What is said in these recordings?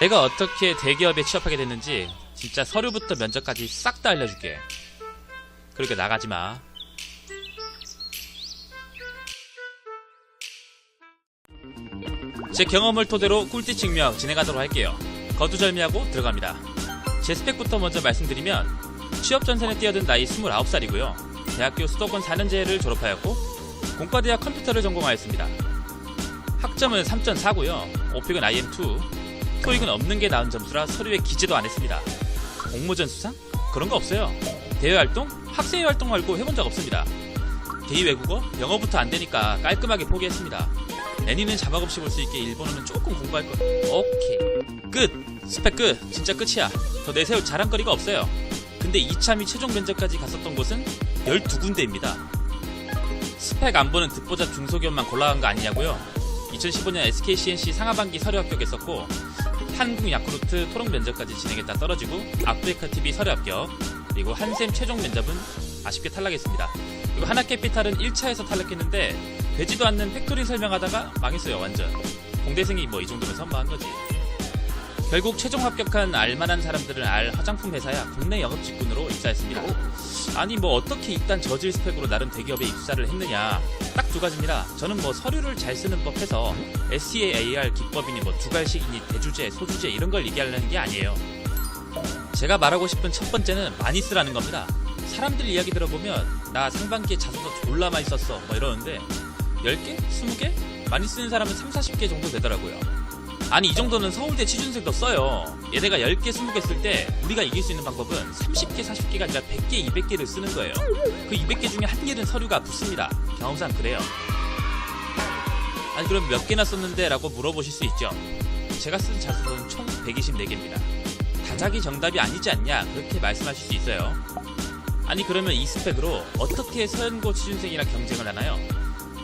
내가 어떻게 대기업에 취업하게 됐는지 진짜 서류부터 면접까지 싹 다 알려줄게. 그러니까 나가지 마. 제 경험을 토대로 꿀띠 증명 진행하도록 할게요. 거두절미하고 들어갑니다. 제 스펙부터 먼저 말씀드리면 취업 전선에 뛰어든 나이 29살이고요. 대학교 수도권 4년제를 졸업하였고 공과대학 컴퓨터를 전공하였습니다. 학점은 3.4고요. 오픽은 IM2, 토익은 없는 게 나은 점수라 서류에 기재도 안 했습니다. 공모전 수상? 그런 거 없어요. 대외 활동? 학생회 활동 말고 해본 적 없습니다. 대의 외국어? 영어부터 안 되니까 깔끔하게 포기했습니다. 애니는 자막 없이 볼 수 있게 일본어는 조금 공부할 거. 오케이. 끝! 스펙 끝! 진짜 끝이야. 더 내세울 자랑거리가 없어요. 근데 2차 및 최종 면접까지 갔었던 곳은 12군데입니다. 스펙 안 보는 듣보잡 중소기업만 골라간 거 아니냐고요? 2015년 SKCNC 상하반기 서류 합격했었고 한국 야쿠르트 토록 면접까지 진행했다 떨어지고 아프리카 TV 서류 합격 그리고 한샘 최종 면접은 아쉽게 탈락했습니다. 그리고 하나캐피탈은 1차에서 탈락했는데 되지도 않는 팩토리 설명하다가 망했어요 완전. 공대생이 뭐 이 정도면 선방한 거지. 결국 최종 합격한 알만한 사람들은 알 화장품 회사야 국내 영업 직군으로 입사했습니다. 아니 뭐 어떻게 이딴 저질 스펙으로 나름 대기업에 입사를 했느냐 딱 두 가지입니다. 저는 뭐 서류를 잘 쓰는 법 해서 SCAR 기법이니 뭐 두갈식이니 대주제, 소주제 이런 걸 얘기하려는 게 아니에요. 제가 말하고 싶은 첫 번째는 많이 쓰라는 겁니다. 사람들 이야기 들어보면 나 상반기에 자소서 졸라 많이 썼어 뭐 이러는데 10개? 20개? 많이 쓰는 사람은 3, 40개 정도 되더라고요. 아니 이 정도는 서울대 취준생도 써요. 얘네가 10개, 20개 쓸 때 우리가 이길 수 있는 방법은 30개, 40개가 아니라 100개, 200개를 쓰는 거예요. 그 200개 중에 한 개는 서류가 붙습니다. 경험상 그래요. 아니 그럼 몇 개나 썼는데? 라고 물어보실 수 있죠. 제가 쓴 자소서는 총 124개입니다. 다작이 정답이 아니지 않냐 그렇게 말씀하실 수 있어요. 아니 그러면 이 스펙으로 어떻게 서연고 취준생이랑 경쟁을 하나요?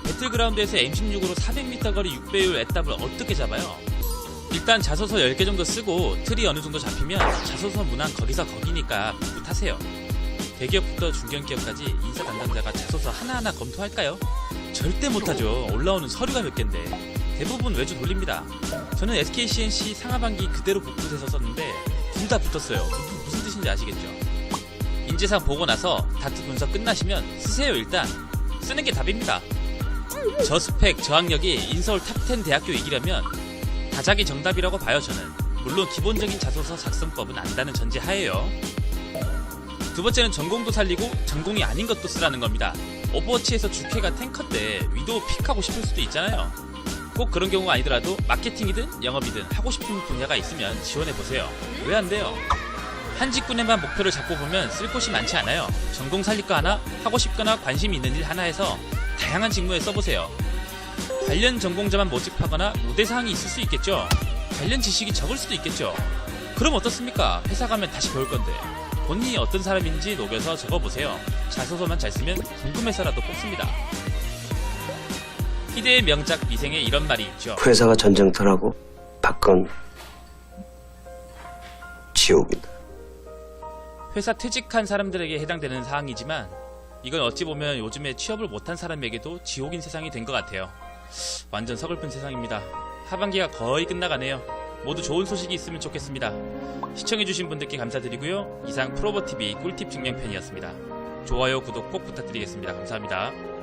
배틀그라운드에서 M16으로 400m 거리 6배율 애답을 어떻게 잡아요? 일단 자소서 10개 정도 쓰고 틀이 어느 정도 잡히면 자소서 문항 거기서 거기니까 풋풋하세요. 대기업부터 중견기업까지 인사 담당자가 자소서 하나하나 검토할까요? 절대 못하죠. 올라오는 서류가 몇 갠데. 대부분 외주 돌립니다. 저는 SKCNC 상하반기 그대로 복붙해서 썼는데 둘 다 붙었어요. 무슨 뜻인지 아시겠죠? 인재상 보고 나서 다트 분석 끝나시면 쓰세요 일단. 쓰는 게 답입니다. 저 스펙, 저학력이 인서울 탑10 대학교 이기려면 다작이 정답이라고 봐요 저는. 물론 기본적인 자소서 작성법은 안다는 전제 하에요. 두 번째는 전공도 살리고 전공이 아닌 것도 쓰라는 겁니다. 오버워치에서 주캐가 탱커 때 위도우 픽하고 싶을 수도 있잖아요. 꼭 그런 경우가 아니더라도 마케팅이든 영업이든 하고 싶은 분야가 있으면 지원해보세요. 왜 안 돼요? 한 직군에만 목표를 잡고 보면 쓸 곳이 많지 않아요. 전공 살릴 거 하나, 하고 싶거나 관심 있는 일 하나 해서 다양한 직무에 써보세요. 관련 전공자만 모집하거나 우대사항이 있을 수 있겠죠. 관련 지식이 적을 수도 있겠죠. 그럼 어떻습니까? 회사 가면 다시 배울 건데. 본인이 어떤 사람인지 녹여서 적어보세요. 자소서만 잘 쓰면 궁금해서라도 뽑습니다. 희대의 명작 미생에 이런 말이 있죠. 회사가 전쟁터라고 밖은 지옥이다. 회사 퇴직한 사람들에게 해당되는 사항이지만 이건 어찌 보면 요즘에 취업을 못한 사람에게도 지옥인 세상이 된 것 같아요. 완전 서글픈 세상입니다. 하반기가 거의 끝나가네요. 모두 좋은 소식이 있으면 좋겠습니다. 시청해주신 분들께 감사드리고요. 이상 프로버TV 꿀팁 증명편이었습니다. 좋아요, 구독 꼭 부탁드리겠습니다. 감사합니다.